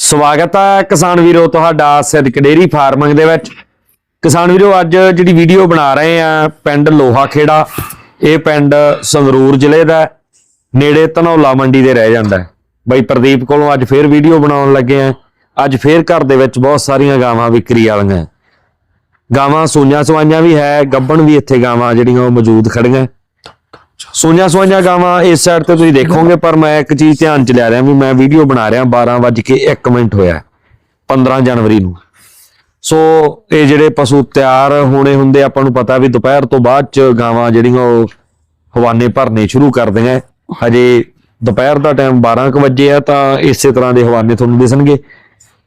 ਸਵਾਗਤ ਹੈ ਕਿਸਾਨ ਵੀਰੋ ਤੁਹਾਡਾ ਸਿੱਧਕ ਡੇਰੀ ਫਾਰਮਿੰਗ ਦੇ ਵਿੱਚ। ਕਿਸਾਨ ਵੀਰੋ, ਅੱਜ ਜਿਹੜੀ ਵੀਡੀਓ ਬਣਾ ਰਹੇ ਆ ਪਿੰਡ ਲੋਹਾ ਖੇੜਾ ਇਹ ਪਿੰਡ ਸੰਗਰੂਰ ਜ਼ਿਲ੍ਹੇ ਦਾ ਨੇੜੇ ਧਨੌਲਾ ਮੰਡੀ ਦੇ ਰਹਿ ਜਾਂਦਾ ਹੈ। ਬਾਈ ਪ੍ਰਦੀਪ ਕੋਲੋਂ ਅੱਜ ਫੇਰ ਵੀਡੀਓ ਬਣਾਉਣ ਲੱਗੇ ਆ ਅੱਜ ਫੇਰ ਘਰ ਦੇ ਵਿੱਚ ਬਹੁਤ ਸਾਰੀਆਂ ਗਾਵਾਂ ਵਿਕਰੀ ਵਾਲੀਆਂ। ਗਾਵਾਂ ਸੂਈਆਂ ਸਵਾਈਆਂ ਵੀ ਹੈ, ਗੱਬਣ ਵੀ ਇੱਥੇ ਗਾਵਾਂ ਜਿਹੜੀਆਂ ਉਹ ਮੌਜੂਦ ਖੜੀਆਂ ਸੂਈਆਂ ਸਵਾਈਆਂ ਗਾਵਾਂ ਇਸ ਸਾਈਡ ਤੇ ਤੁਸੀਂ ਦੇਖੋਗੇ ਪਰ ਮੈਂ ਇੱਕ ਚੀਜ਼ ਧਿਆਨ ਚ ਲਿਆ ਰਿਹਾ ਵੀ ਮੈਂ ਵੀਡੀਓ ਬਣਾ ਰਿਹਾ 12:01 ਮਿੰਟ ਹੋਇਆ ਹੈ, 15 ਜਨਵਰੀ ਨੂੰ। ਸੋ ਇਹ ਜਿਹੜੇ ਪਸ਼ੂ ਤਿਆਰ ਹੋਣੇ ਹੁੰਦੇ ਆਪਾਂ ਨੂੰ ਪਤਾ ਵੀ ਦੁਪਹਿਰ ਤੋਂ ਬਾਅਦ ਚ ਗਾਵਾਂ ਜਿਹੜੀਆਂ ਉਹ ਹਵਾਨੇ ਭਰਨੇ ਸ਼ੁਰੂ ਕਰਦੀਆਂ ਹੈ। ਹਜੇ ਦੁਪਹਿਰ ਦਾ ਟਾਈਮ 12 ਕੁ ਵਜੇ ਆ ਤਾਂ ਇਸੇ ਤਰ੍ਹਾਂ ਦੇ ਹਵਾਨੇ ਤੁਹਾਨੂੰ ਦਿਸਣਗੇ।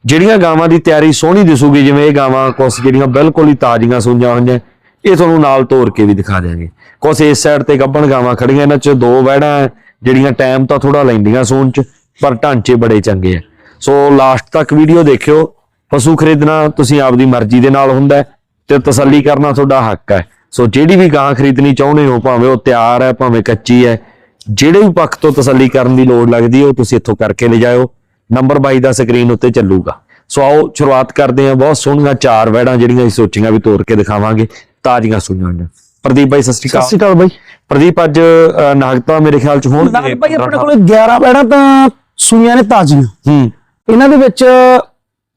ਜਿਹੜੀਆਂ ਗਾਵਾਂ ਦੀ ਤਿਆਰੀ ਸੋਹਣੀ ਦਿਸੂਗੀ ਜਿਵੇਂ ਇਹ ਗਾਵਾਂ ਕੁਛ ਜਿਹੜੀਆਂ ਬਿਲਕੁਲ ਹੀ ਤਾਜ਼ੀਆਂ ਸੁੰਜਾਂ ਹੋਈਆਂ ਇਹ ਤੁਹਾਨੂੰ ਨਾਲ ਤੋਰ ਕੇ ਵੀ ਦਿਖਾ ਦਿਆਂਗੇ। ਕੁਛ ਇਸ ਸਾਈਡ ਤੇ ਗੱਬਣ ਗਾਵਾਂ ਖੜੀਆਂ, ਇਹਨਾਂ ਚ ਦੋ ਵਹਿੜਾਂ ਜਿਹੜੀਆਂ ਟਾਈਮ ਤਾਂ ਥੋੜਾ ਲੈਂਦੀਆਂ ਸੂਣ ਚ, ਪਰ ਢਾਂਚੇ ਬੜੇ ਚੰਗੇ ਆ ਸੋ ਲਾਸਟ ਤੱਕ ਵੀਡੀਓ ਦੇਖਿਓ, ਪਸ਼ੂ ਖਰੀਦਣਾ ਤੁਸੀਂ ਆਪਦੀ ਮਰਜ਼ੀ ਦੇ ਨਾਲ ਹੁੰਦਾ ਹੈ ਤੇ ਤਸੱਲੀ ਕਰਨਾ ਤੁਹਾਡਾ ਹੱਕ ਹੈ ਸੋ ਜਿਹੜੀ ਵੀ ਗਾਂ ਖਰੀਦਣੀ ਚਾਹੁੰਦੇ ਹੋ, ਭਾਵੇਂ ਉਹ ਤਿਆਰ ਹੈ ਭਾਵੇਂ ਕੱਚੀ ਹੈ ਜਿਹੜੇ ਵੀ ਪੱਖ ਤੋਂ ਤਸੱਲੀ ਕਰਨ ਦੀ ਲੋੜ ਲੱਗਦੀ ਹੈ ਉਹ ਤੁਸੀਂ ਇੱਥੋਂ ਕਰਕੇ ਲੈ ਜਾਇਓ ਨੰਬਰ 22 ਦਾ ਸਕਰੀਨ ਉੱਤੇ ਚੱਲੂਗਾ। ਸੋ ਆਓ ਸ਼ੁਰੂਆਤ ਕਰਦੇ ਹਾਂ, ਬਹੁਤ ਸੋਹਣੀਆਂ ਚਾਰ ਵੈੜਾਂ ਜਿਹੜੀਆਂ ਅਸੀਂ ਸੋਚੀਆਂ ਵੀ ਤੋੜ ਕੇ ਦਿਖਾਵਾਂਗੇ, ਤਾਜ਼ੀਆਂ ਸੁਣੀਆਂ ਪ੍ਰਦੀਪ ਭਾਈ ਸਤਿ ਸ਼੍ਰੀ ਸਤਿ ਅਕਾਲ ਸ਼੍ਰੀ ਅਕਾਲ ਬਾਈ। ਪ੍ਰਦੀਪ ਅੱਜ ਅ, ਨਾਗਤਾ ਮੇਰੇ ਖਿਆਲ ਚ ਹੋਣ ਨਾਗ ਬਾਈ ਆਪਣੇ ਕੋਲ 11 ਬੈੜਾਂ ਤਾਂ ਸੂਈਆਂ ਨੇ ਤਾਜ਼ੀਆਂ। ਹੂੰ। ਇਹਨਾਂ ਦੇ ਵਿੱਚ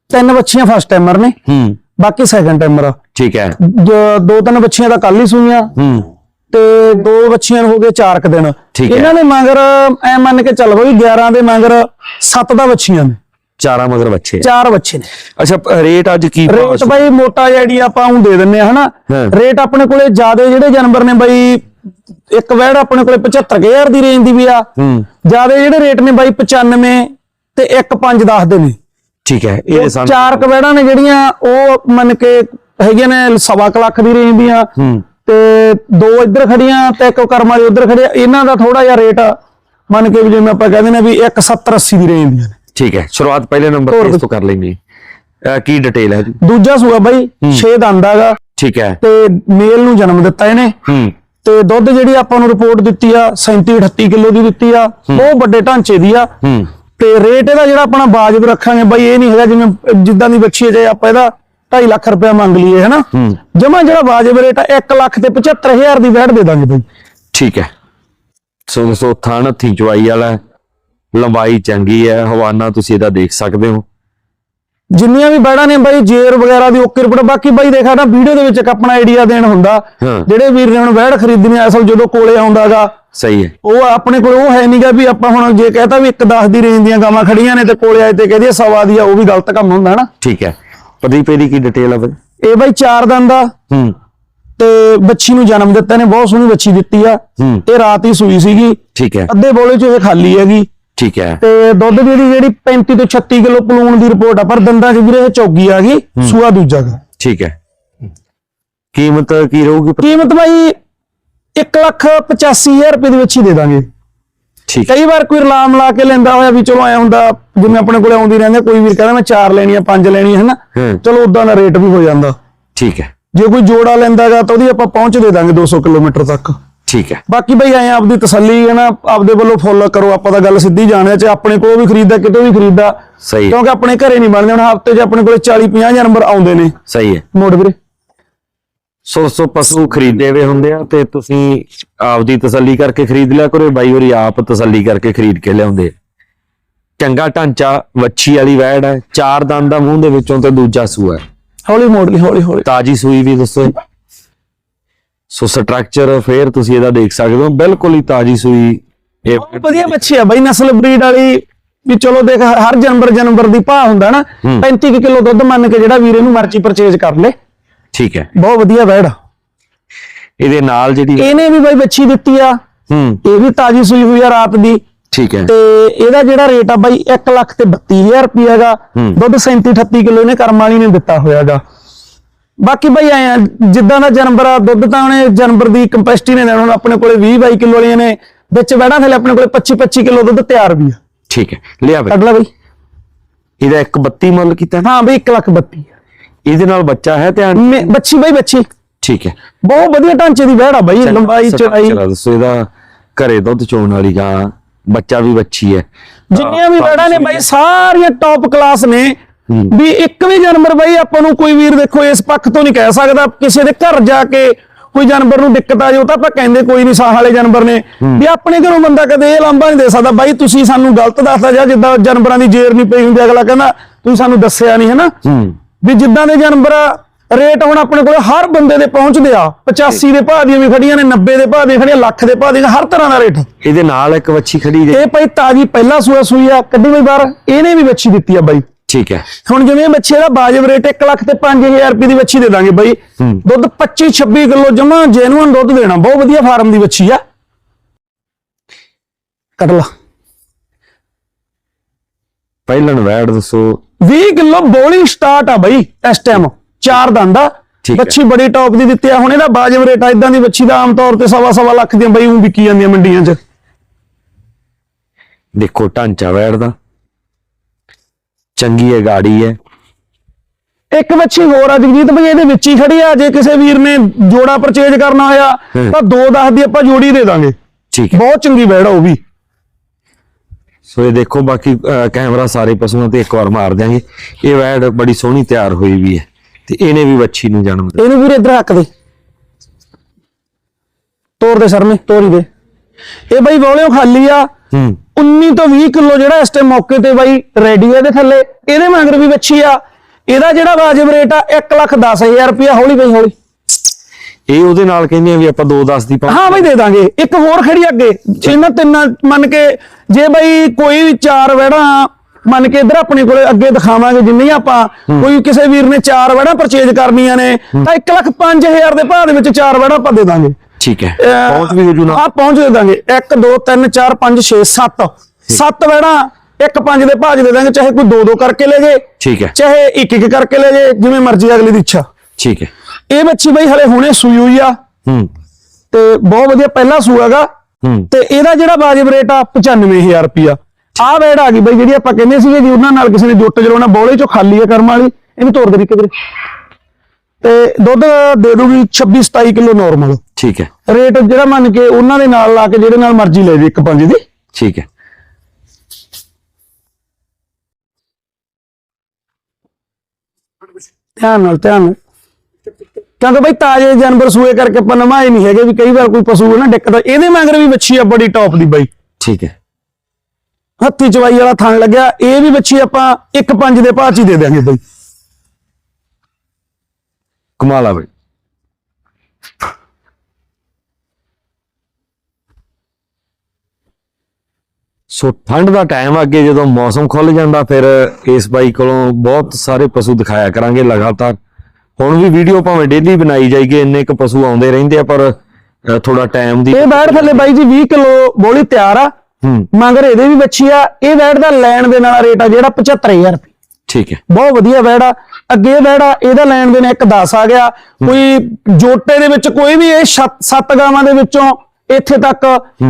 ਤਿੰਨ ਬੱਚੀਆਂ ਫਸਟ ਟਾਈਮਰ ਨੇ। ਹੂੰ। ਬਾਕੀ ਸੈਕੰਡ ਟਾਈਮਰ ਆ। ਠੀਕ ਹੈ। ਜ- ਦੋ ਤਿੰਨ ਬੱਚੀਆਂ ਤਾਂ ਕੱਲ ਹੀ ਸੂਈਆਂ। ਹੂੰ। ਤੇ ਦੋ ਬੱਚੀਆਂ ਨੂੰ ਹੋ ਗਏ 4 ਕ ਦਿਨ। ਠੀਕ ਹੈ। ਇਹਨਾਂ ਨੇ ਮਗਰ ਐ ਮੰਨ ਕੇ ਚੱਲ ਬਈ 11 ਦੇ ਮਗਰ 7 ਦਾ ਬੱਚੀਆਂ ਨੇ। ਚਾਰਾਂ ਮਗਰ ਬੱਚੇ ਆ। ਚਾਰ ਬੱਚੇ ਨੇ। ਅੱਛਾ ਰੇਟ ਅੱਜ ਕੀ ਭਾਅ ਰੇਟ ਬਾਈ ਮੋਟਾ ਜਿਹੜੀ ਆਪਾਂ ਉਹ ਦੇ ਦਿੰਨੇ ਆ ਹਨਾ? ਹਾਂ। ਰੇਟ ਆਪਣੇ ਕੋਲੇ ਜਿਆਦੇ ਜਿਹੜੇ ਜਾਨਵਰ ਨੇ ਬਾਈ ਇੱਕ ਵੈੜ ਆਪਣੇ ਕੋਲੇ 75000 ਦੀ ਰੇਂਜ ਦੀ ਵੀ ਆ। ਹੂੰ। ਜਿਆਦੇ ਜਿਹੜੇ ਰੇਟ ਨੇ ਬਾਈ 95 ਤੇ 1.5 ਦੱਸਦੇ ਨੇ। ਠੀਕ ਹੈ ਇਹ ਸਾਨੂੰ ਚਾਰ ਕਵੈੜਾਂ ਨੇ ਜਿਹੜੀਆਂ ਉਹ ਮੰਨ ਕੇ ਹੈਗੀਆਂ ਨੇ ਸਵਾ ਕੁ ਲੱਖ ਦੀ ਰੇਂਜ ਦੀਆਂ। ਹੂੰ। ਤੇ ਦੋ ਇੱਧਰ ਖੜੀਆਂ ਤੇ ਇੱਕ ਕਰਮ ਵਾਲੀ ਉੱਧਰ ਖੜੀ ਆ। ਇਹਨਾਂ ਦਾ ਥੋੜਾ ਜਿਹਾ ਰੇਟ ਮੰਨ ਕੇ ਵੀ ਜਿਵੇਂ ਆਪਾਂ ਕਹਿੰਦੇ ਨੇ ਵੀ 170 80 ਦੀ ਰੇਂਜ ਦੀਆਂ ਨੇ। ਠੀਕ ਹੈ ਸ਼ੁਰੂਆਤ ਪਹਿਲੇ ਨੰਬਰ ਤੇ ਇਸ ਤੋਂ ਕਰ ਲੈਣੀ ਕੀ ਡਿਟੇਲ ਹੈ ਜੀ? ਦੂਜਾ ਸੂਆ ਬਾਈ 6 ਦੰਦ ਹੈਗਾ। ਠੀਕ ਹੈ। ਤੇ ਮੇਲ ਨੂੰ ਜਨਮ ਦਿੱਤਾ ਇਹਨੇ। ਹੂੰ। ਤੇ ਦੁੱਧ ਜਿਹੜੀ ਆਪਾਂ ਨੂੰ ਰਿਪੋਰਟ ਦਿੱਤੀ ਆ 37 38 ਕਿਲੋ ਦੀ ਦਿੱਤੀ ਆ। ਬਹੁਤ ਵੱਡੇ ਢਾਂਚੇ ਦੀ ਆ। ਹੂੰ। ਤੇ ਰੇਟ ਇਹਦਾ ਜਿਹੜਾ ਆਪਣਾ ਵਾਜਬ ਰੱਖਾਂਗੇ ਬਾਈ ਇਹ ਨਹੀਂ ਹੈਗਾ ਜਿਵੇਂ ਜਿੱਦਾਂ ਦੀ ਬੱਚੀ ਜੇ ਆਪਾਂ ਇਹਦਾ 2.5 ਲੱਖ ਰੁਪਏ ਮੰਗ ਲਈਏ ਹੈਨਾ? ਜਮਾ ਜਿਹੜਾ ਵਾਜਬ ਰੇਟ ਆ 1 ਲੱਖ ਤੇ 75000 ਦੀ ਵੈਟ ਦੇ ਦਾਂਗੇ ਬਾਈ। ਠੀਕ ਹੈ। ਸੋ ਸੋ ਥਣ ਹੱਥੀ ਚਵਾਈ ਵਾਲਾ। ਲੰਬਾਈ ਚੰਗੀ ਹੈ ਹਵਾਨਾ ਤੁਸੀਂ ਇਹਦਾ ਦੇਖ ਸਕਦੇ ਹੋ। ਜਿੰਨੀਆਂ ਵੀ ਬੈੜਾਂ ਨੇ ਬਾਈ ਜੇਰ ਵਗੈਰਾ ਦੀ ਓਕੇ ਰਿਪੋਰਟ ਬਾਕੀ ਬਾਈ ਦੇਖਾ ਨਾ ਵੀਡੀਓ ਦੇ ਵਿੱਚ ਇੱਕ ਆਪਣਾ ਆਈਡੀਆ ਦੇਣ ਹੁੰਦਾ। ਜਿਹੜੇ ਵੀਰ ਨੇ ਹੁਣ ਵੈੜ ਖਰੀਦਣੀ ਆ, ਅਸਲ ਜਦੋਂ ਕੋਲੇ ਆਉਂਦਾਗਾ ਸਹੀ ਹੈ। ਉਹ ਆਪਣੇ ਕੋਲ ਉਹ ਹੈ ਨਹੀਂਗਾ ਵੀ ਆਪਾਂ ਹੁਣ ਜੇ ਕਹਤਾ ਵੀ ਇੱਕ 10 ਦੀ ਰੇਂਜ ਦੀਆਂ ਗਾਵਾਂ ਖੜੀਆਂ ਨੇ ਤੇ ਕੋਲੇ ਆਏ ਤੇ ਕਹਦੀ ਸਵਾ ਦੀ ਆ ਉਹ ਵੀ ਗਲਤ ਕੰਮ ਹੁੰਦਾ ਨਾ। ਠੀਕ ਹੈ। ਪ੍ਰਦੀਪ ਇਹਦੀ ਕੀ ਡਿਟੇਲ ਹੈ ਬਈ? ਇਹ ਬਾਈ ਚਾਰ ਦੰਦ ਦਾ ਹੂੰ। ਤੇ ਬੱਚੀ ਨੂੰ ਜਨਮ ਦਿੱਤਾ ਨੇ ਬਹੁਤ ਸੋਹਣੀ ਬੱਚੀ ਦਿੱਤੀ ਆ। ਇਹ ਰਾਤ ਹੀ ਸੂਈ ਸੀਗੀ। ਠੀਕ ਹੈ। ਅੱਧੇ ਬੋਲੇ ਚ ਇਹ ਖਾਲੀ ਹੈਗੀ। ਠੀਕ ਹੈ। ਤੇ ਦੁੱਧ ਦੀ ਇਹਦੀ ਜਿਹੜੀ 35 ਤੋਂ 36 ਕਿਲੋ ਪਲੂਣ ਦੀ ਰਿਪੋਰਟ ਆ ਪਰ ਦੰਦਾਂ 'ਚ ਵੀਰੇ ਇਹ ਚੌਗੀ ਆ ਗਈ ਸੂਆ ਦੂਜਾ ਗਾ। ਠੀਕ ਹੈ। ਕੀਮਤ ਕੀ ਰਹੂਗੀ ਕੀਮਤ ਬਾਈ 1 ਲੱਖ 85000 ਰੁਪਏ ਦੇ ਵਿੱਚ ਹੀ ਦੇ ਦਾਂਗੇ। ਠੀਕ ਕਈ ਵਾਰ ਕੋਈ ਰਲਾਮ ਲਾ ਕੇ ਲੈਂਦਾ ਹੋਇਆ ਵੀ ਚਲੋ ਐ ਹੁੰਦਾ ਜਿਵੇਂ ਆਪਣੇ ਕੋਲੇ ਆਉਂਦੀ ਰਹਿੰਦੇ ਕੋਈ ਵੀਰ ਕਹਿੰਦਾ ਮੈਂ ਚਾਰ ਲੈਣੀ ਆ ਪੰਜ ਲੈਣੀ ਆ ਹਨਾ? ਹੂੰ। ਚਲੋ ਉਦਾਂ ਦਾ ਰੇਟ ਵੀ ਹੋ ਜਾਂਦਾ। ਠੀਕ ਹੈ। ਜੇ ਕੋਈ ਜੋੜਾ ਲੈਂਦਾਗਾ ਤਾਂ ਉਹਦੀ ਆਪਾਂ ਪਹੁੰਚ ਦੇ ਦਾਂਗੇ 200 ਕਿਲੋਮੀਟਰ ਤੱਕ। ਠੀਕ ਹੈ। ਬਾਕੀ ਬਈ ਐ ਆਪਦੀ ਤਸੱਲੀ ਹੈ ਨਾ ਆਪਦੇ ਵੱਲੋਂ ਫੁੱਲ ਕਰੋ ਆਪਾਂ ਤਾਂ ਗੱਲ ਸਿੱਧੀ ਜਾਣਦੇ ਚ ਆਪਣੇ ਕੋਲ ਵੀ ਖਰੀਦਦਾ ਕਿਤੋਂ ਵੀ ਖਰੀਦਦਾ। ਸਹੀ ਕਿਉਂਕਿ ਆਪਣੇ ਘਰੇ ਨਹੀਂ ਬਣਦੇ ਹੁਣ ਹਫ਼ਤੇ 'ਚ ਆਪਣੇ ਕੋਲੇ 40 50 ਨੰਬਰ ਆਉਂਦੇ ਨੇ। ਸਹੀ ਹੈ। ਮੋੜ ਵੀਰੇ। ਸੋ ਸੋ ਪਸ਼ੂ ਖਰੀਦੇ ਹੋਏ ਹੁੰਦੇ ਆ ਤੇ ਤੁਸੀਂ ਆਪਦੀ ਤਸੱਲੀ ਕਰਕੇ ਖਰੀਦ ਲਿਆ ਕਰੋ ਬਾਈ ਹੋਰੀ ਆਪ ਤਸੱਲੀ ਕਰਕੇ ਖਰੀਦ ਕੇ ਲਿਆਉਂਦੇ। ਚੰਗਾ ਢਾਂਚਾ ਵੱਛੀ ਵਾਲੀ ਵੈੜ ਹੈ ਚਾਰ ਦੰਦ ਦਾ ਮੂੰਹ ਦੇ ਵਿੱਚੋਂ ਤੇ ਦੂਜਾ ਸੂਆ ਹੈ। ਹੌਲੀ ਮੋੜ ਲਈ ਹੌਲੀ ਹੌਲੀ। ਤਾਜੀ ਸੂਈ ਵੀ ਦੱਸੋ। ਸੋ ਸਟਰਕਚਰ ਫੇਰ ਤੁਸੀਂ ਇਹਦਾ ਦੇਖ ਸਕਦੇ ਹੋ। ਬਿਲਕੁਲ ਹੀ ਤਾਜੀ ਸੂਈ ਇਹ ਵਧੀਆ ਬੱਚੀ ਆ ਬਈ ਨਸਲ ਬਰੀਡ ਵਾਲੀ ਵੀ ਚਲੋ ਦੇਖ ਹਰ ਜਾਨਵਰ ਜਾਨਵਰ ਦੀ ਭਾਅ ਹੁੰਦਾ ਨਾ 35 ਕਿਲੋ ਦੁੱਧ ਮੰਨ ਕੇ ਜਿਹੜਾ ਵੀਰ ਇਹਨੂੰ ਮਰਜ਼ੀ ਪਰਚੇਜ ਕਰ ਲੇ। ਠੀਕ ਹੈ। ਬਹੁਤ ਵਧੀਆ ਵੈੜ। ਇਹਦੇ ਨਾਲ ਜਿਹੜੀ ਇਹਨੇ ਵੀ ਬਈ ਬੱਚੀ ਦਿੱਤੀ ਆ। ਹੂੰ। ਇਹ ਵੀ ਤਾਜੀ ਸੂਈ ਹੋਈ ਆ ਰਾਤ ਦੀ। ਠੀਕ ਹੈ। ਤੇ ਇਹਦਾ ਜਿਹੜਾ ਰੇਟ ਆ ਬਾਈ 1 ਲੱਖ ਤੇ 32000 ਰੁਪਏ ਹੈਗਾ। ਦੁੱਧ 37 38 ਕਿਲੋ ਇਹਨੇ ਕਰਮ ਵਾਲੀ ਨੇ ਦਿੱਤਾ ਹੋਇਆਗਾ। ਬਾਕੀ ਬਾਈ ਆਏ ਆ ਜਿੱਦਾਂ ਦਾ ਜਾਨਵਰ ਆ ਦੁੱਧ ਤਾਂ ਉਹਨੇ ਜਾਨਵਰ ਦੀ ਕੰਪੈਸਿਟੀ ਨੇ ਦੇਣਾ ਹੁਣ ਆਪਣੇ ਕੋਲੇ 20 22 ਕਿਲੋ ਵਾਲੀਆਂ ਨੇ ਵਿੱਚ ਬੈਠਾ ਥਲੇ ਆਪਣੇ ਕੋਲੇ 25 25 ਕਿਲੋ ਦੁੱਧ ਤਿਆਰ ਵੀ ਆ। ਠੀਕ ਹੈ ਲਿਆ ਬਈ। ਕੱਢ ਲੈ ਬਾਈ। ਇਹਦਾ ਇੱਕ 32 ਮੁੱਲ ਕੀਤਾ ਹਾਂ ਬਈ 1 ਲੱਖ 32 ਇਹਦੇ ਨਾਲ ਬੱਚਾ ਹੈ ਧਿਆਨ? ਬੱਚੀ ਬਾਈ ਬੱਚੀ। ਠੀਕ ਹੈ। ਬਹੁਤ ਵਧੀਆ ਢਾਂਚੇ ਦੀ ਵਹਿੜ ਆ ਬਾਈ ਲੰਬਾਈ ਚੌੜਾਈ। ਚਲਾ ਦੱਸੋ ਇਹਦਾ ਘਰੇ ਦੁੱਧ ਚੋਣ ਵਾਲੀ ਗਾਂ ਬੱਚਾ ਵੀ ਬੱਚੀ ਹੈ? ਜਿੰਨੀਆਂ ਵੀ ਵੈੜਾਂ ਨੇ ਬਾਈ ਸਾਰੀਆਂ ਟੌਪ ਕਲਾਸ ਨੇ। ਵੀ ਇੱਕ ਵੀ ਜਾਨਵਰ ਬਾਈ ਆਪਾਂ ਨੂੰ ਕੋਈ ਵੀਰ ਦੇਖੋ ਇਸ ਪੱਖ ਤੋਂ ਨਹੀਂ ਕਹਿ ਸਕਦਾ। ਕਿਸੇ ਦੇ ਘਰ ਜਾ ਕੇ ਕੋਈ ਜਾਨਵਰ ਨੂੰ ਦਿੱਕਤ ਆ ਜਾਓ ਤਾਂ ਆਪਾਂ ਕਹਿੰਦੇ ਕੋਈ ਨਹੀਂ ਸਾਹ ਵਾਲੇ ਜਾਨਵਰ ਨੇ। ਵੀ ਆਪਣੇ ਘਰੋਂ ਬੰਦਾ ਕਦੇ ਇਹ ਲਾਂਭਾ ਨਹੀਂ ਦੇ ਸਕਦਾ। ਬਾਈ ਤੁਸੀਂ ਸਾਨੂੰ ਗਲਤ ਦੱਸਦਾ ਜਾਂ ਜਿੱਦਾਂ ਜਾਨਵਰਾਂ ਦੀ ਜੇਰ ਨਹੀਂ ਪਈ ਹੁੰਦੀ ਅਗਲਾ ਕਹਿੰਦਾ ਤੁਸੀਂ ਸਾਨੂੰ ਦੱਸਿਆ ਨਹੀਂ ਹਨਾ? ਵੀ ਜਿੱਦਾਂ ਦੇ ਜਾਨਵਰ ਰੇਟ ਹੁਣ ਆਪਣੇ ਕੋਲ ਹਰ ਬੰਦੇ ਦੇ ਪਹੁੰਚਦੇ ਆ। 85 ਦੇ ਭਾਅ ਦੀਆਂ ਵੀ ਖੜੀਆਂ ਨੇ 90 ਦੇ ਭਾਅ ਦੀਆਂ ਖੜੀਆਂ ਲੱਖ ਦੇ ਭਾਅ ਦੀਆਂ ਹਰ ਤਰ੍ਹਾਂ ਦਾ ਰੇਟ। ਇਹਦੇ ਨਾਲ ਇੱਕ ਵੱਛੀ ਖੜੀ ਜੇ ਇਹ ਭਾਈ ਤਾਜੀ ਪਹਿਲਾ ਸੂਆ ਸੂਈ ਆ ਕੱਢੀ ਬਈ ਬਾਹਰ ਇਹਨੇ ਵੀ ਵੱਛੀ ਦਿੱਤੀ ਆ ਬਾਈ। ਠੀਕ ਹੈ। ਹੁਣ ਜਿਵੇਂ ਬੱਚੇ ਦਾ ਬਾਜਬ ਰੇਟ 1 ਲੱਖ ਤੇ 5000 ਰੁਪਏ ਦੀ ਵੱਛੀ ਦੇ ਦਾਂਗੇ ਬਾਈ। ਦੁੱਧ 25 26 ਕਿਲੋ ਜਮਾ ਜੈਨੂਅਨ ਦੁੱਧ ਦੇਣਾ ਬਹੁਤ ਵਧੀਆ ਫਾਰਮ ਦੀ ਵੱਛੀ ਆ। ਕੱਢ ਲਾ। ਪਹਿਲਣ ਵੈੜ ਦੱਸੋ। 20 ਕਿਲੋ ਬੋਲਿੰਗ ਸਟਾਰਟ ਆ ਬਾਈ ਇਸ ਟਾਈਮ ਚਾਰ ਦੰਦ ਆ। ਬੜੀ ਟੌਪ ਦੀ ਦਿੱਤੀ ਆ। ਹੁਣ ਇਹਦਾ ਬਾਜਬ ਰੇਟ ਆ ਇਦਾਂ ਦੀ ਵੱਛੀ ਦਾ ਆਮ ਤੌਰ ਤੇ ਸਵਾ ਸਵਾ ਲੱਖ ਦੀਆਂ ਬਾਈ ਉਹ ਵਿਕੀ ਜਾਂਦੀਆਂ ਮੰਡੀਆਂ 'ਚ। ਦੇਖੋ ਢਾਂਚਾ ਵੈੜ ਦਾ। ਚੰਗੀ ਹੈ ਗਾੜੀ ਹੈ। ਇੱਕ ਵੱਛੀ ਹੋਰ ਆ ਜਗਜੀਤ ਬਈ ਇਹਦੇ ਵਿੱਚ ਹੀ ਖੜੀ ਆ। ਜੇ ਕਿਸੇ ਵੀਰ ਨੇ ਜੋੜਾ ਪਰਚੇਜ ਕਰਨਾ ਹੋਇਆ। ਤਾਂ 2 ਦੀ ਆਪਾਂ ਜੋੜੀ ਦੇ ਦਾਂਗੇ। ਠੀਕ ਹੈ। ਬਹੁਤ ਚੰਗੀ ਵੈੜ ਆ ਉਹ ਵੀ। ਸੋ ਇਹ ਦੇਖੋ ਬਾਕੀ ਕੈਮਰਾ ਸਾਰੇ ਪਸ਼ੂਆਂ ਤੇ ਇੱਕ ਵਾਰ ਮਾਰ ਦਿਆਂਗੇ। ਇਹ ਵੈੜ ਬੜੀ ਸੋਹਣੀ ਤਿਆਰ ਹੋਈ ਵੀ ਹੈ। ਤੇ ਇਹਨੇ ਵੀ ਵੱਛੀ ਨੂੰ ਜਨਮ ਦਿੱਤਾ। ਇਹਨੂੰ ਵੀਰੇ ਇੱਧਰ ਹੱਕ ਦੇ। ਤੋੜ ਦੇ ਸਰਮੇ ਤੋਰੀ ਦੇ। ਇਹ ਬਾਈ ਬੋਲਿਓ ਖਾਲੀ ਆ। ਹੂੰ। 19 ਤੋਂ 20 ਕਿਲੋ ਜਿਹੜਾ ਇਸ ਟਾਈਮ ਮੌਕੇ ਤੇ ਬਾਈ ਰੈਡੀ ਇਹਦੇ ਥੱਲੇ। ਇਹਦੇ ਮਗਰ ਵੀ ਵੱਛੀ ਆ। ਇਹਦਾ ਜਿਹੜਾ ਵਾਜਬ ਰੇਟ ਆ 1 ਲੱਖ 10000 ਰੁਪਇਆ ਹੌਲੀ ਬਈ ਹੌਲੀ। ਇਹ ਉਹਦੇ ਨਾਲ ਕਹਿੰਦੇ ਆ ਵੀ ਆਪਾਂ 2-10 ਦੀ ਪਾ ਹਾਂ ਬਈ ਦੇ ਦਾਂਗੇ। ਇੱਕ ਹੋਰ ਖੜੀ ਅੱਗੇ। ਇਹਨਾਂ ਤਿੰਨਾਂ ਮੰਨ ਕੇ ਜੇ ਬਈ ਕੋਈ ਵੀ ਚਾਰ ਵੜਾ ਮੰਨ ਕੇ ਇਧਰ ਆਪਣੇ ਕੋਲੇ ਅੱਗੇ ਦਿਖਾਵਾਂਗੇ ਜਿੰਨੀ ਆਪਾਂ। ਕੋਈ ਕਿਸੇ ਵੀਰ ਨੇ ਚਾਰ ਵੜਾ ਪਰਚੇਜ ਕਰਨੀਆਂ ਨੇ ਤਾਂ 1 ਲੱਖ 5000 ਦੇ ਭਾਅ ਦੇ ਵਿੱਚ ਚਾਰ ਵੜਾ ਆਪਾਂ ਦੇ ਦਾਂਗੇ। ਠੀਕ ਹੈ। ਪਹੁੰਚ ਵੀ ਹੋ ਜੂ ਨਾ। ਆ ਪਹੁੰਚ ਦੇ ਦਾਂਗੇ। 1 2 3 4 5 6 7 7 ਵੜਾ ਇੱਕ ਪੰਜ ਦੇ 'ਚ ਦੇ ਦਾਂਗੇ ਚਾਹੇ ਕੋਈ ਦੋ ਦੋ ਕਰਕੇ ਲੈ ਜੇ। ਠੀਕ ਹੈ। ਚਾਹੇ ਇੱਕ ਇੱਕ ਕਰਕੇ ਲੈ ਜੇ ਜਿਵੇਂ ਮਰਜ਼ੀ ਅਗਲੀ ਦੀ ਇੱਛਾ। ਠੀਕ ਹੈ। ਇਹ ਬੱਚੀ ਬਈ ਹਲੇ ਹੁਣੇ ਸੂਈ ਹੋਈ ਆ। ਹੂੰ। ਤੇ ਬਹੁਤ ਵਧੀਆ ਪਹਿਲਾ ਸੂਆ ਹੈਗਾ ਹੂੰ। ਤੇ ਇਹਦਾ ਜਿਹੜਾ ਵਾਜਬ ਰੇਟ ਆ 95000 ਰੁਪਿਆ ਆ ਵੈੜ ਆ ਗਈ ਬਈ ਜਿਹੜੀ ਆਪਾਂ ਕਹਿੰਦੇ ਸੀਗੇ ਜੀ ਉਹਨਾਂ ਨਾਲ ਕਿਸੇ ਨੇ ਜੁੱਟ ਜਲਾਉਣਾ ਬੋਲੇ ਚੋਂ ਖਾਲੀ ਆ ਕਰਮ ਵਾਲੀ। ਇਹਨੂੰ ਤੋੜ ਦੇ ਵੀਰੇ ਤੇ ਦੁੱਧ ਦੇ ਦੂਗੀ 26 27 ਕਿਲੋ ਨਾਰਮਲ ਠੀਕ ਹੈ। ਰੇਟ ਜਿਹੜਾ ਮੰਨ ਕੇ ਉਹਨਾਂ ਦੇ ਨਾਲ ਲਾ ਕੇ ਜਿਹੜੇ ਨਾਲ ਮਰਜ਼ੀ ਲੈ ਜੇ ਇੱਕ ਪੰਜ ਦੀ। ਠੀਕ ਹੈ। ਧਿਆਨ ਨਾਲ ਧਿਆਨ ਨਾਲ। ਕਿਉਂਕਿ ਬਈ ਤਾਜ਼ੇ ਜਾਨਵਰ ਸੂਏ ਕਰਕੇ ਆਪਾਂ ਨਵਾਏ ਨਹੀਂ ਹੈਗੇ ਵੀ ਕਈ ਵਾਰ ਕੋਈ ਪਸ਼ੂ ਨਾ ਡਿੱਕਦਾ ਇਹਦੇ ਮਗਰ ਵੀ ਵੱਛੀ ਆ ਬੜੀ ਟੌਪ ਦੀ ਬਾਈ। ਠੀਕ ਹੈ। ਹੱਥੀ ਚਵਾਈ ਵਾਲਾ ਥਣ ਲੱਗਿਆ ਇਹ ਵੀ ਵੱਛੀ ਆਪਾਂ ਇੱਕ ਪੰਜ ਦੇ ਭਾਅ ਚ ਹੀ ਦੇ ਦਿਆਂਗੇ ਬਾਈ। ਕਮਾਲਾ ਬਈ ਸੋ ਠੰਡ ਦਾ ਟਾਈਮ ਅੱਗੇ ਜਦੋਂ ਮੌਸਮ ਖੁੱਲ ਜਾਂਦਾ ਫਿਰ ਇਸ ਬਾਈ ਕੋਲੋਂ ਬਹੁਤ ਸਾਰੇ ਪਸ਼ੂ ਦਿਖਾਇਆ ਕਰਾਂਗੇ ਲਗਾਤਾਰ। ਹੁਣ ਵੀ ਵੀਡੀਓ ਭਾਵੇਂ ਡੇਲੀ ਬਣਾਈ ਜਾਈਏ ਇੰਨੇ ਕੁ ਪਸ਼ੂ ਆਉਂਦੇ ਰਹਿੰਦੇ ਆ ਪਰ ਥੋੜਾ ਟਾਈਮ ਦੀ ਇਹ ਬੈੜ ਥੱਲੇ ਬਾਈ ਜੀ 20 ਕਿਲੋ ਬੋਲੀ ਤਿਆਰ ਆ। ਮਗਰ ਇਹਦੇ ਵੀ ਵੱਛੀ ਆ। ਇਹ ਬੈੜ ਦਾ ਲੈਣ ਦੇ ਨਾਲ ਰੇਟ ਆ ਜਿਹੜਾ 75000 ਰੁਪਏ। ਠੀਕ ਹੈ। ਬਹੁਤ ਵਧੀਆ ਆ। ਅੱਗੇ ਆ ਇਹਦਾ ਲੈਣ ਦੇ ਨੇ ਇੱਕ 10 ਆ ਗਿਆ। ਕੋਈ ਜੋਟੇ ਦੇ ਵਿੱਚ ਕੋਈ ਵੀ ਇਹ ਸੱਤ ਗਾਵਾਂ ਦੇ ਵਿੱਚੋਂ ਇੱਥੇ ਤੱਕ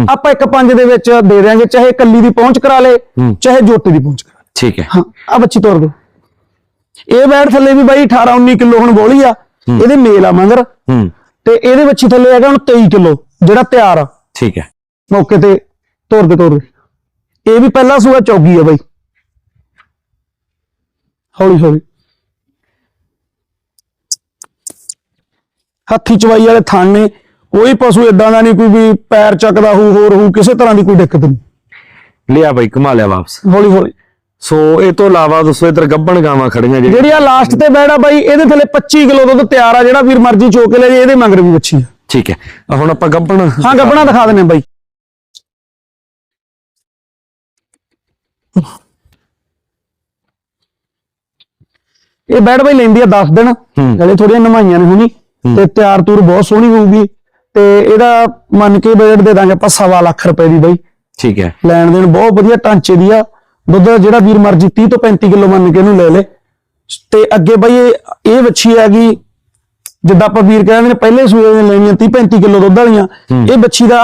ਆਪਾਂ ਇੱਕ ਪੰਜ ਦੇ ਵਿੱਚ ਦੇ ਦਿਆਂਗੇ ਚਾਹੇ ਕੱਲੀ ਦੀ ਪਹੁੰਚ ਕਰਾ ਲੇ ਚਾਹੇ ਜੋਟੇ ਦੀ ਪਹੁੰਚ ਕਰਾ ਲੇ। ਠੀਕ ਹੈ। ਹਾਂ ਆ ਬੱਚੀ ਤੋੜ ਦੋ ਇਹ ਬੈੜ ਥੱਲੇ ਵੀ ਬਾਈ 18 19 ਕਿਲੋ ਹੁਣ ਬੋਲੀ ਆ। ਇਹਦੇ ਮੇਲ ਆ ਮਗਰ। ਤੇ ਇਹਦੇ ਬੱਚੀ ਥੱਲੇ ਹੈਗਾ ਹੁਣ 23 ਕਿਲੋ ਜਿਹੜਾ ਤਿਆਰ ਆ। ਠੀਕ ਹੈ। ਮੌਕੇ ਤੇ ਤੋੜ ਦੇ ਤੋੜ ਦੇ ਇਹ ਵੀ ਪਹਿਲਾ ਸੂਆ ਚੌਗੀ ਆ ਬਾਈ। ਹੌਲੀ ਹੌਲੀ। ਹੱਥੀ ਚਵਾਈ ਵਾਲੇ ਥਣ ਨੇ ਕੋਈ ਪਸ਼ੂ ਇਦਾਂ ਦਾ ਨਹੀਂ ਕੋਈ ਵੀ ਪੈਰ ਚੱਕਦਾ ਹੋਊ ਹੋਰ ਹੋਊ ਕਿਸੇ ਤਰ੍ਹਾਂ ਦੀ ਕੋਈ ਦਿੱਕਤ ਨਹੀਂ। ਲਿਆ ਬਾਈ ਕਮਾ ਲਿਆ ਵਾਪਸ। ਹੌਲੀ ਹੌਲੀ। ਸੋ ਇਹ ਤੋਂ ਇਲਾਵਾ ਦੱਸੋ ਇਧਰ ਗੱਬਣ ਗਾਵਾਂ ਖੜੀਆਂ ਜਿਹੜੀਆਂ। ਜਿਹੜੀ ਆ ਲਾਸਟ ਤੇ ਬੈੜਾ ਬਾਈ ਇਹਦੇ ਥੱਲੇ 25 ਕਿਲੋ ਦੁੱਧ ਤਿਆਰ ਆ ਜਿਹੜਾ ਵੀਰ ਮਰਜ਼ੀ ਚੋ ਕੇ ਲੈ ਜੇ ਇਹਦੇ ਮਗਰ ਵੀ ਵੱਛੀ ਆ। ਠੀਕ ਹੈ। ਹੁਣ ਆਪਾਂ ਗੱਬਣ ਹਾਂ ਗੱਬਣਾ ਦਿਖਾ ਦਿੰਨੇ ਬਾਈ। ਇਹ ਬੈਡ ਬਾਈ ਲੈਂਦੀ ਆ 10 ਦਿਨ। ਹਲੇ ਥੋੜੀਆਂ ਨਮਾਈਆਂ ਨੇ ਹੁਣੀ। ਤੇ ਤਿਆਰ ਤੂਰ ਬਹੁਤ ਸੋਹਣੀ ਹੋਊਗੀ। ਤੇ ਇਹਦਾ ਮੰਨ ਕੇ ਬਜਟ ਦੇ ਦਾਂਗੇ ਆਪਾਂ ਸਵਾ ਲੱਖ ਰੁਪਏ ਦੀ ਬਾਈ। ਠੀਕ ਹੈ। ਲੈਣ ਦੇਣ ਬਹੁਤ ਵਧੀਆ ਢਾਂਚੇ ਦੀ ਆ। ਦੁੱਧ ਜਿਹੜਾ ਵੀਰ ਮਰਜ਼ੀ 30 ਤੋਂ 35 ਕਿਲੋ ਮੰਨ ਕੇ ਇਹਨੂੰ ਲੈ ਲੇ। ਤੇ ਅੱਗੇ ਬਈ ਇਹ ਵੱਛੀ ਹੈਗੀ ਜਿੱਦਾਂ ਆਪਾਂ ਵੀਰ ਕਹਿੰਦੇ ਨੇ ਪਹਿਲੇ ਸੂਏ ਦੀਆਂ ਲੈਣੀਆਂ 30 35 ਕਿਲੋ ਦੁੱਧ ਵਾਲੀਆਂ। ਇਹ ਵੱਛੀ ਦਾ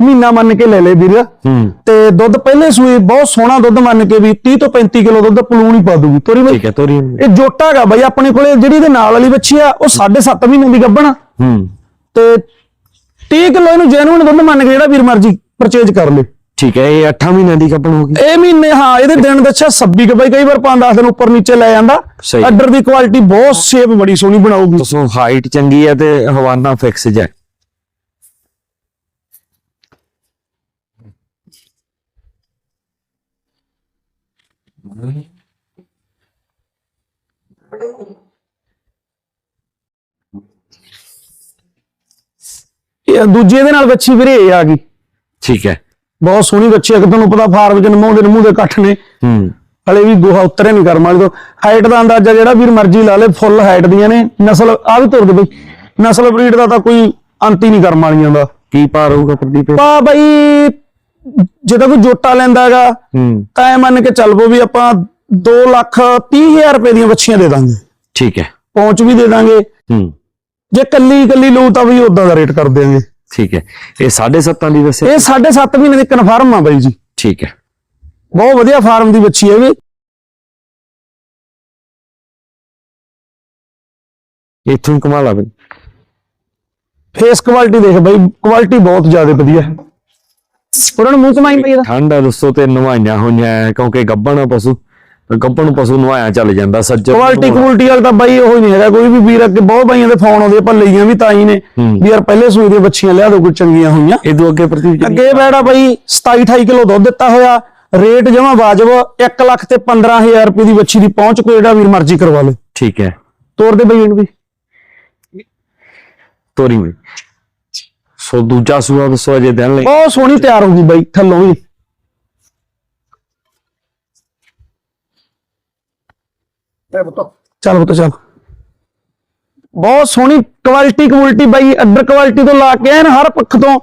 ਮਹੀਨਾ ਮੰਨ ਕੇ ਲੈ ਲੈ ਵੀਰ। ਹੂੰ। ਤੇ ਦੁੱਧ ਪਹਿਲੇ ਸੂਏ ਬਹੁਤ ਸੋਹਣਾ ਦੁੱਧ ਮੰਨ ਕੇ ਵੀ 30 ਤੋਂ 35 ਕਿਲੋ ਦੁੱਧ ਪਲੂਣ ਹੀ ਪਾ ਦੂਗੀ ਤੋਰੀ ਬਈ ਠੀਕ ਹੈ ਤੋਰੀ ਇਹ ਜੋਟਾ ਹੈਗਾ ਬਈ ਆਪਣੇ ਕੋਲੇ ਜਿਹੜੀ ਇਹਦੇ ਨਾਲ ਵਾਲੀ ਵੱਛੀ ਆ ਉਹ 7.5 ਮਹੀਨੇ ਦੀ ਗੱਭਣ ਹੂੰ। ਤੇ 30 ਕਿਲੋ ਇਹਨੂੰ ਜੈਨੂਨ ਦੁੱਧ ਮੰਨ ਕੇ ਜਿਹੜਾ ਵੀਰ ਮਰਜ਼ੀ ਪਰਚੇਜ ਕਰ ਲੇ। ਠੀਕ ਹੈ ਇਹ 8 ਮਹੀਨਿਆਂ ਦੀ ਗੱਭਣ ਹੋ ਗਈ। ਇਹ ਮਹੀਨੇ ਹਾਂ ਇਹਦੇ ਦਿਨ ਦੱਸਿਆ 26 ਕੁ ਬਾਈ ਕਈ ਵਾਰ 5-10 ਦਿਨ ਉੱਪਰ ਨੀਚੇ ਲੈ ਜਾਂਦਾ। ਅੱਡਰ ਦੀ ਕੁਆਲਿਟੀ ਬਹੁਤ ਸ਼ੇਪ ਬੜੀ ਸੋਹਣੀ ਬਣਾਉਗੀ ਦੋਸਤੋ ਹਾਈਟ ਚੰਗੀ ਹੈ ਤੇ ਹਵਾਨਾ ਫਿਕਸ ਹੈ ਇਹ ਦੂਜੇ ਦੇ ਨਾਲ ਬੱਚੀ ਵੀਰੇ ਇਹ ਆ ਗਈ। ਠੀਕ ਹੈ। ਬਹੁਤ ਸੋਹਣੀ ਬੱਚੀ ਹੈ ਕਿ ਤੁਹਾਨੂੰ ਪਤਾ ਫਾਰਮ ਚ ਨਮੋ ਦੇ ਨਮੂ ਦੇ ਇਕੱਠ ਨੇ। ਹੂੰ। ਹਲੇ ਵੀ ਗੋਹਾ ਉਤਰੇ ਨਹੀਂ ਕਰਮ ਵਾਲੇ ਤੋਂ। ਹਾਈਟ ਦਾ ਅੰਦਾਜ਼ਾ ਜਿਹੜਾ ਵੀਰ ਮਰਜ਼ੀ ਲਾ ਲੇ ਫੁੱਲ ਹਾਈਟ ਦੀਆਂ ਨੇ। ਨਸਲ ਆ ਵੀ ਤੁਰ ਦੇ ਬਈ। ਨਸਲ ਬਰੀਡ ਦਾ ਤਾਂ ਕੋਈ ਅੰਤ ਹੀ ਨਹੀਂ ਕਰਮ ਵਾਲੀਆਂ ਦਾ। ਕੀ ਭਾਰ ਹੋਊਗਾ ਪ੍ਰਦੀਪ? ਪਾ ਬਈ ਜਦੋਂ ਕੋਈ ਜੋਟਾ ਲੈਂਦਾ ਹੈਗਾ ਹੂੰ। ਤਾਂ ਇਹ ਮੰਨ ਕੇ ਚੱਲ ਪੋ ਵੀ ਆਪਾਂ 2 ਲੱਖ 30 ਹਜ਼ਾਰ ਰੁਪਏ ਦੀਆਂ ਬੱਚੀਆਂ ਦੇ ਦਾਂਗੇ। ਠੀਕ ਹੈ। ਪਹੁੰਚ ਵੀ ਦੇ ਦਾਂਗੇ। ਹੂੰ। ਜੇ ਕੱਲੀ ਕੱਲੀ ਲਊ ਤਾਂ ਵੀ ਉਦਾਂ ਦਾ ਰੇਟ ਕਰ ਦਿਆਂਗੇ। ਠੀਕ ਹੈ। ਇਹ 7.5 ਦੀ ਦੱਸਿਆ ਇਹ 7.5 ਮਹੀਨੇ ਦੀ ਕਨਫਰਮ ਆ ਬਾਈ ਜੀ। ਠੀਕ ਹੈ। ਬਹੁਤ ਵਧੀਆ ਫਾਰਮ ਦੀ ਬੱਚੀ ਹੈ ਵੀ। ਇੱਥੋਂ ਹੀ ਕਮਾਲ ਆ ਬਈ। ਫੇਸ ਕੁਆਲਿਟੀ ਦੇਖ ਬਾਈ ਕੁਆਲਿਟੀ ਬਹੁਤ ਜ਼ਿਆਦਾ ਵਧੀਆ। ਹੈ ਉਹਨਾਂ ਨੂੰ ਮੂੰਹ ਕਮਾਈ ਪਈ ਇਹਦਾ ਠੰਡ ਹੈ ਦੋਸਤੋ ਤੇ ਨਵਾਈਆਂ ਹੋਈਆਂ ਹੈ, ਕਿਉਂਕਿ ਗੱਭਣ ਆ ਪਸ਼ੂ ਤੇ ਗੱਭਣ ਪਸ਼ੂ ਨਵਾਇਆ ਚੱਲ ਜਾਂਦਾ ਸੱਜਰ ਕੁਆਲਿਟੀ ਕੁਆਲਿਟੀ ਵਾਲਾ ਤਾਂ ਬਾਈ ਉਹ ਹੀ ਨਹੀਂ ਹੈਗਾ ਕੋਈ ਵੀ ਵੀਰ ਅੱਗੇ ਬਹੁਤ ਬਾਈਆਂ ਦੇ ਫੋਨ ਆਉਂਦੇ ਪਰ ਲਈਆਂ ਵੀ ਤਾਂ ਹੀ ਨੇ। ਵੀ ਯਾਰ ਪਹਿਲੇ ਸੂਈ ਦੀਆਂ ਬੱਚੀਆਂ ਲਿਆ ਦੋ ਕੋਈ ਚੰਗੀਆਂ ਹੋਈਆਂ। ਇਹ ਤੋਂ ਅੱਗੇ ਜੀ ਅੱਗੇ ਬੈੜਾ ਬਾਈ 27 28 ਕਿਲੋ ਦੁੱਧ ਦਿੱਤਾ ਹੋਇਆ ਰੇਟ ਜਮਾ ਵਾਜਬ 1 ਲੱਖ ਤੇ 15000 ਰੁਪਏ ਦੀ ਬੱਚੀ ਦੀ ਪਹੁੰਚ ਕੋਈ ਜਿਹੜਾ ਵੀਰ ਮਰਜ਼ੀ ਕਰਵਾ ਲੇ। ਠੀਕ ਹੈ। ਤੋਰ ਦੇ ਬਾਈ ਇਹਨੂੰ ਵੀ। ਤੋਰੀ ਬਈ। ਸੋ ਦੂਜਾ ਸੂਆ ਦੱਸੋ ਅਜੇ ਦਿਨ ਲਈ। ਬਹੁਤ ਸੋਹਣੀ ਤਿਆਰ ਹੋ ਗਈ ਬਾਈ ਥੱਲੋਂ ਵੀ। ਚੱਲ ਪੁੱਤ ਚੱਲ। ਬਹੁਤ ਸੋਹਣੀ ਕੁਆਲਿਟੀ ਕੁਆਲਿਟੀ ਬਾਈ ਅੱਡਰ ਕੁਆਲਿਟੀ ਤੋਂ ਲਾ ਕੇ ਐਨ ਹਰ ਪੱਖ ਤੋਂ।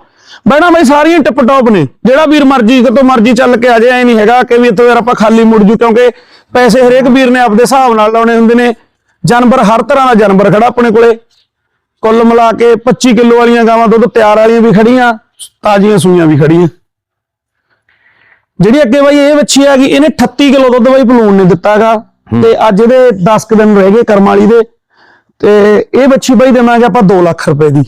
ਬੈਣਾ ਬਾਈ ਸਾਰੀਆਂ ਟਿਪ ਟੌਪ ਨੇ। ਜਿਹੜਾ ਵੀਰ ਮਰਜ਼ੀ ਕਿਤੋਂ ਮਰਜ਼ੀ ਚੱਲ ਕੇ ਆ ਜਾਏ ਐ ਨਹੀਂ ਹੈਗਾ ਕਿ ਵੀ ਇੱਥੋਂ ਯਾਰ ਆਪਾਂ ਖਾਲੀ ਮੁੜ ਜੂ ਕਿਉਂਕਿ ਪੈਸੇ ਹਰੇਕ ਵੀਰ ਨੇ ਆਪਦੇ ਹਿਸਾਬ ਨਾਲ ਲਾਉਣੇ ਹੁੰਦੇ ਨੇ। ਜਾਨਵਰ ਹਰ ਤਰ੍ਹਾਂ ਦਾ ਜਾਨਵਰ ਖੜਾ ਆਪਣੇ ਕੋਲੇ। ਕੁੱਲ ਮਿਲਾ ਕੇ 25 ਕਿਲੋ ਵਾਲੀਆਂ ਗਾਵਾਂ ਦੁੱਧ ਤਿਆਰ ਵਾਲੀਆਂ ਵੀ ਖੜੀਆਂ ਤਾਜ਼ੀਆਂ ਸੂਈਆਂ ਵੀ ਖੜੀਆਂ। ਜਿਹੜੀ ਅੱਗੇ ਬਾਈ ਇਹ ਵੱਛੀ ਆ ਗਈ ਇਹਨੇ 38 ਕਿਲੋ ਦੁੱਧ ਬਾਈ ਬਲੂਨ ਨੇ ਦਿੱਤਾਗਾ। ਤੇ ਅੱਜ ਇਹਦੇ 10 ਕੁ ਦਿਨ ਰਹਿ ਗਏ ਕਰਮ ਵਾਲੀ ਦੇ। ਤੇ ਇਹ ਵੱਛੀ ਬਾਈ ਦੇਵਾਂਗੇ ਆਪਾਂ 2 ਲੱਖ ਰੁਪਏ ਦੀ।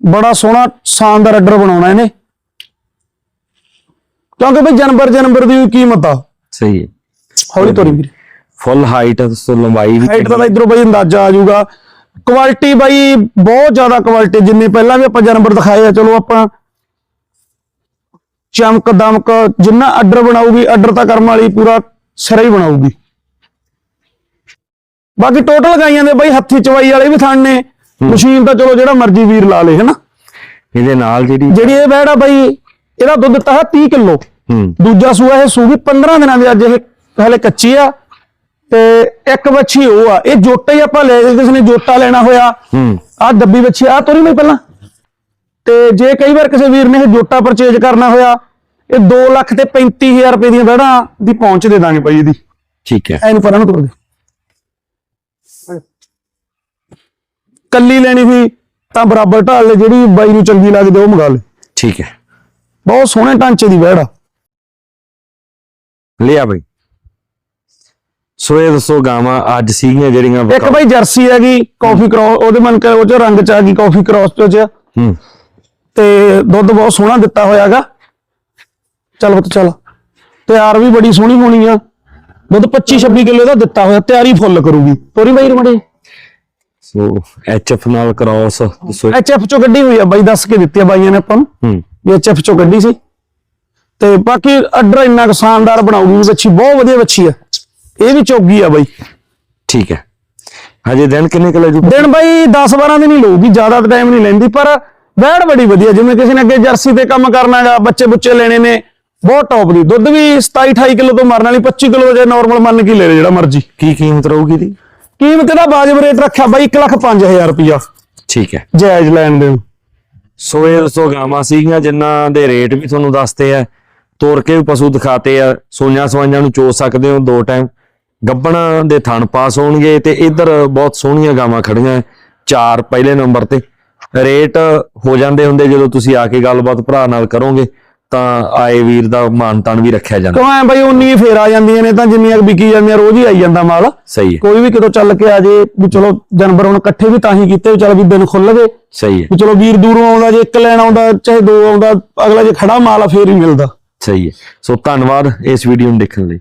ਬੜਾ ਸੋਹਣਾ ਸ਼ਾਨਦਾਰ ਆਰਡਰ ਬਣਾਉਣਾ ਇਹਨੇ। ਕਿਉਂਕਿ ਬਈ ਜਨਵਰ ਜਨਵਰ ਦੀ ਕੀਮਤ ਆ। ਸਹੀ ਹੈ। ਹੌਲੀ ਤੋਰੀ ਵੀਰੇ। ਫੁੱਲ ਹਾਈਟ ਦੋਸਤੋ ਲੰਬਾਈ ਵੀ ਹਾਈਟ ਦਾ ਤਾਂ ਇਧਰੋਂ ਬਾਈ ਅੰਦਾਜ਼ਾ ਆ ਜਾਊਗਾ। ਕੁਆਲਿਟੀ ਬਾਈ ਬਹੁਤ ਜ਼ਿਆਦਾ ਕੁਆਲਿਟੀ ਜਿੰਨੇ ਪਹਿਲਾਂ ਵੀ ਆਪਾਂ ਜਾਨਵਰ ਦਿਖਾਏ ਆ ਚਲੋ ਆਪਾਂ ਚਮਕ ਦਮਕ ਜਿੰਨਾ ਆਰਡਰ ਬਣਾਊਗੀ ਆਰਡਰ ਤਾਂ ਕਰਮ ਵਾਲੀ ਪੂਰਾ ਸਿਰਾ ਹੀ ਬਣਾਊਗੀ। ਬਾਕੀ ਟੋਟਲ ਗਾਈਆਂ ਦੇ ਬਾਈ ਹੱਥੀ ਚਵਾਈ ਵਾਲੇ ਵੀ ਥਣ ਨੇ। ਮਸ਼ੀਨ ਤਾਂ ਚਲੋ ਜਿਹੜਾ ਮਰਜ਼ੀ ਵੀਰ ਲਾ ਲੇ ਹਨਾ? ਇਹਦੇ ਨਾਲ ਜਿਹੜੀ ਜਿਹੜੀ ਇਹ ਬੈੜ ਬਾਈ ਇਹਦਾ ਦੁੱਧ ਹੈ 30 ਕਿਲੋ। ਦੂਜਾ ਸੂਆ ਇਹ ਸੂਗੀ 15 ਦਿਨਾਂ ਦੀ ਅੱਜ ਇਹ ਹਲੇ ਕੱਚੀ ਆ। ਤੇ ਇੱਕ ਵੱਛੀ ਉਹ ਆ ਇਹ ਜੋਟਾ ਹੀ ਆਪਾਂ ਲੈ ਜੇ ਕਿਸੇ ਨੇ ਜੋਟਾ ਲੈਣਾ ਹੋਇਆ। ਹੂੰ। ਆ ਡੱਬੀ ਵੱਛੀ ਆ ਤੋਰੀ ਨਹੀਂ ਪਹਿਲਾਂ। ਤੇ ਜੇ ਕਈ ਵਾਰ ਕਿਸੇ ਵੀਰ ਨੇ ਇਹ ਜੋਟਾ ਪਰਚੇਜ ਕਰਨਾ ਹੋਇਆ ਇਹ 2 ਲੱਖ ਤੇ 35000 ਰੁਪਏ ਦੀਆਂ ਬੈੜਾਂ ਦੀ ਪਹੁੰਚ ਦੇ ਦਾਂਗੇ ਬਾਈ ਇਹਦੀ। ਠੀਕ ਹੈ। ਐਨੂੰ ਪਰਾਂ ਨੂੰ ਤੋਰ ਦੇ। ਕੱਲੀ ਲੈਣੀ ਹੋਈ ਤਾਂ ਬਰਾਬਰ ਢਾਲ ਲੈ ਜਿਹੜੀ ਬਾਈ ਨੂੰ ਚੰਗੀ ਲੱਗਦੀ ਉਹ ਮੰਗਾ ਲੈ। ਠੀਕ ਹੈ। ਬਹੁਤ ਸੋਹਣੇ ਢਾਂਚੇ ਦੀ ਬੈੜ ਆ ਲਿਆ ਬਈ। ਸੋ ਇਹ ਦੱਸੋ ਗਾਵਾਂ ਅੱਜ ਸੀਗੀਆਂ ਜਿਹੜੀਆਂ ਇੱਕ ਬਾਈ ਜਰਸੀ ਹੈਗੀ ਕਾਫੀ ਕ੍ਰੋਸ ਉਹਦੇ ਮਨ ਕੇ ਉਹ ਚ ਰੰਗ ਚ ਆ ਗਈ ਕਾਫੀ ਕ੍ਰੋਸ ਚ ਚ। ਹੂੰ। ਤੇ ਦੁੱਧ ਬਹੁਤ ਸੋਹਣਾ ਦਿੱਤਾ ਹੋਇਆਗਾ। ਚੱਲ ਪੁੱਤ ਚੱਲ। ਤਿਆਰ ਵੀ ਬੜੀ ਸੋਹਣੀ ਹੋਣੀ ਆ। ਦੁੱਧ 25 26 ਕਿਲੋ ਦਾ ਦਿੱਤਾ ਹੋਇਆ ਤਿਆਰੀ ਫੁੱਲ ਕਰੂਗੀ। ਤੋਰੀ ਬਾਈ ਰਮੜੇ ਸੋ ਐਚਐਫ ਨਾਲ ਕ੍ਰਾਸ ਐਚਐਫ ਚੋਂ ਗੱਡੀ ਹੋਈ ਆ ਬਾਈ ਦੱਸ ਕੇ ਦਿੱਤੀ ਆ ਬਾਈਆਂ ਨੇ ਆਪਾਂ ਨੂੰ। ਹੂੰ। ਵੀ ਐਚਐਫ ਚੋਂ ਗੱਡੀ ਸੀ। ਤੇ ਬਾਕੀ ਅੱਡਰ ਇੰਨਾ ਕੁ ਸ਼ਾਨਦਾਰ ਬਣਾਉਗੀ ਵੀ ਬੱਚੀ ਬਹੁਤ ਵਧੀਆ ਬੱਚੀ ਆ। ਇਹ ਵੀ ਚੋਗੀ ਆ ਬਾਈ। ਠੀਕ ਹੈ। ਹਜੇ ਦਿਨ ਕਿੰਨੇ ਕੁ ਲੈ ਜੂ ਦਿਨ ਬਾਈ 10 12 ਦਿਨ ਹੀ ਲਊਗੀ ਜ਼ਿਆਦਾ ਟਾਈਮ ਨਹੀਂ ਲੈਂਦੀ ਪਰ ਵੈੜ ਬੜੀ ਵਧੀਆ ਜਿਵੇਂ ਕਿਸੇ ਨੇ ਅੱਗੇ ਜਰਸੀ ਤੇ ਕੰਮ ਕਰਨਾਗਾ ਬੱਚੇ ਬੁੱਚੇ ਲੈਣੇ ਨੇ ਬਹੁਤ ਟੌਪ ਦੀ ਦੁੱਧ ਵੀ 27 28 ਕਿਲੋ ਤੋਂ ਮਰਨ ਵਾਲੀ 25 ਕਿਲੋ ਜੇ ਨਾਰਮਲ ਮੰਨ ਕੇ ਲੈ ਲੈ ਜਿਹੜਾ ਮਰਜ਼ੀ। ਕੀ ਕੀਮਤ ਰਹੂਗੀ ਦੀ ਕੀਮਤ ਦਾ ਵਾਜਬ ਰੇਟ ਰੱਖਿਆ ਬਾਈ 1 ਲੱਖ 5000 ਰੁਪਇਆ ਠੀਕ ਹੈ। ਜਾਇਜ਼ ਲੈਣ ਦੇ ਸੋ ਇਹ ਦੱਸੋ ਗਾਵਾਂ ਸੀਗੀਆਂ ਜਿਨ੍ਹਾਂ ਦੇ ਰੇਟ ਵੀ ਤੁਹਾਨੂੰ ਦੱਸਦੇ ਆ ਤੋਰ ਕੇ ਵੀ ਪਸ਼ੂ ਦਿਖਾਤੇ ਆ ਸੋਈਆਂ ਸਵਾਈਆਂ ਨੂੰ ਚੋ ਸਕਦੇ ਹੋ ਦੋ ਟਾਈਮ ਗੱਬਣਾ ਦੇ ਥਣ ਪਾਸ ਹੋਣਗੇ ਤੇ ਇੱਧਰ ਬਹੁਤ ਸੋਹਣੀਆਂ ਗਾਵਾਂ ਖੜੀਆਂ। ਚਾਰ ਪਹਿਲੇ ਨੰਬਰ ਤੇ। ਰੇਟ ਹੋ ਜਾਂਦੇ ਹੁੰਦੇ ਜਦੋਂ ਤੁਸੀਂ ਆ ਕੇ ਗੱਲਬਾਤ ਭਰਾ ਨਾਲ ਕਰੋਗੇ ਤਾਂ ਆਏ ਵੀਰ ਦਾ ਮਾਨ ਤਾਨ ਵੀ ਰੱਖਿਆ ਜਾਂਦਾ। ਕਿਉਂ ਐ ਬਾਈ ਉਨੀ ਫੇਰ ਆ ਜਾਂਦੀਆਂ ਨੇ ਤਾਂ ਜਿੰਨੀਆਂ ਵਿਕੀ ਜਾਂਦੀਆਂ ਰੋਜ਼ ਹੀ ਆਈ ਜਾਂਦਾ ਮਾਲ। ਸਹੀ ਹੈ ਕੋਈ ਵੀ ਕਿਤੋਂ ਚੱਲ ਕੇ ਆ ਜੇ ਵੀ ਚਲੋ ਜਾਨਵਰ ਹੁਣ ਇਕੱਠੇ ਵੀ ਤਾਂ ਹੀ ਕੀਤੇ ਵੀ ਚਲ ਵੀ ਦਿਨ ਖੁੱਲ ਗਏ। ਸਹੀ ਹੈ ਵੀ ਚਲੋ ਵੀਰ ਦੂਰੋਂ ਆਉਂਦਾ ਜੇ ਇੱਕ ਲੈਣ ਆਉਂਦਾ ਚਾਹੇ ਦੋ ਆਉਂਦਾ ਅਗਲਾ ਜੇ ਖੜਾ ਮਾਲ ਆ ਫੇਰ ਹੀ ਮਿਲਦਾ। ਸਹੀ ਹੈ ਸੋ ਧੰਨਵਾਦ ਇਸ ਵੀਡੀਓ ਨੂੰ ਦੇਖਣ ਲਈ।